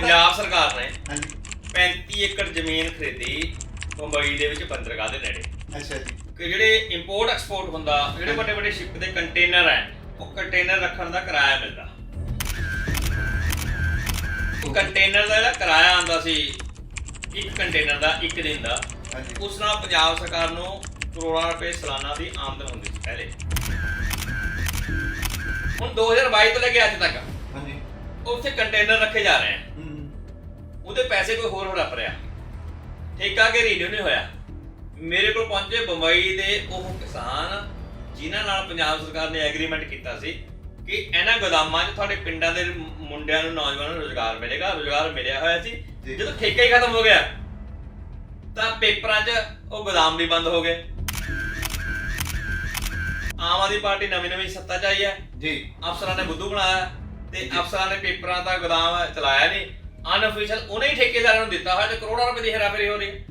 ਪੰਜਾਬ ਸਰਕਾਰ ਨੇ ਹਾਂਜੀ। 35 ਏਕੜ ਜ਼ਮੀਨ ਖਰੀਦੀ ਮੁੰਬਈ ਦੇ ਵਿੱਚ ਬੰਦਰਗਾਹ ਦੇ ਨੇੜੇ। ਅੱਛਾ ਜੀ। ਕਿ ਜਿਹੜੇ ਇੰਪੋਰਟ ਐਕਸਪੋਰਟ ਹੁੰਦਾ ਜਿਹੜੇ ਵੱਡੇ ਵੱਡੇ ਸ਼ਿਪ ਦੇ ਕੰਟੇਨਰ ਹੈ ਉਹ ਕੰਟੇਨਰ ਰੱਖਣ ਦਾ ਕਿਰਾਇਆ ਮਿਲਦਾ। ਉਹ ਕੰਟੇਨਰ ਦਾ ਜਿਹੜਾ ਕਿਰਾਇਆ ਆਂਦਾ ਸੀ ਇੱਕ ਕੰਟੇਨਰ ਦਾ ਇੱਕ ਦਿਨ ਦਾ ਹਾਂਜੀ। ਉਸ ਨਾਲ ਪੰਜਾਬ ਸਰਕਾਰ ਨੂੰ ਕਰੋੜਾਂ ਰੁਪਏ ਸਾਲਾਨਾ ਦੀ ਆਮਦਨ ਹੁੰਦੀ ਸੀ ਪਹਿਲੇ। ਹੁਣ 2022 ਤੋਂ ਲੈ ਕੇ ਅੱਜ ਤੱਕ ਹਾਂਜੀ। ਉੱਥੇ ਕੰਟੇਨਰ ਰੱਖੇ ਜਾ ਰਹੇ ਹਨ ਉਹਦੇ ਪੈਸੇ ਕੋਈ ਹੋਰ ਹੜਪ ਰਿਹਾ ਠੇਕਾ ਕੇ ਰੀਨਿਊ ਨਹੀਂ ਹੋਇਆ। ਮੇਰੇ ਕੋਲ ਪਹੁੰਚੇ ਬੰਬਈ ਦੇ ਉਹ ਕਿਸਾਨ ਜਿਨ੍ਹਾਂ ਨਾਲ ਪੰਜਾਬ ਸਰਕਾਰ ਨੇ ਐਗਰੀਮੈਂਟ ਕੀਤਾ ਸੀ ਕਿ ਇਹਨਾਂ ਗੋਦਾਮਾਂ 'ਚ ਤੁਹਾਡੇ ਪਿੰਡਾਂ ਦੇ ਮੁੰਡਿਆਂ ਨੂੰ ਨੌਜਵਾਨਾਂ ਨੂੰ ਰੋਜ਼ਗਾਰ ਮਿਲੇਗਾ। ਰੋਜ਼ਗਾਰ ਮਿਲਿਆ ਹੋਇਆ ਸੀ। ਜਦੋਂ ਠੇਕਾ ਹੀ ਖਤਮ ਹੋ ਗਿਆ ਤਾਂ ਪੇਪਰਾਂ 'ਚ ਉਹ ਗੋਦਾਮ ਵੀ ਬੰਦ ਹੋ ਗਏ। ਆਮ ਆਦਮੀ ਪਾਰਟੀ ਨਵੀਂ ਨਵੀਂ ਸੱਤਾ 'ਚ ਆਈ ਹੈ। ਜੀ। ਅਫਸਰਾਂ ਨੇ ਬੁੱਧੂ ਬਣਾਇਆ। ਤੇ। ਅਫਸਰਾਂ ਨੇ ਪੇਪਰਾਂ ਦਾ ਗੋਦਾਮ ਚਲਾਇਆ ਨਹੀਂ। ਅਨਅਫੀਸ਼ੀਅਲ ਉਹਨੇ ਹੀ ਠੇਕੇਦਾਰਾਂ ਨੂੰ ਦਿੱਤਾ ਹੋਇਆ ਤੇ ਕਰੋੜਾਂ ਰੁਪਏ ਦੀ ਹੇਰਾਫੇਰੀ ਹੋ ਰਹੀ ਹੈ।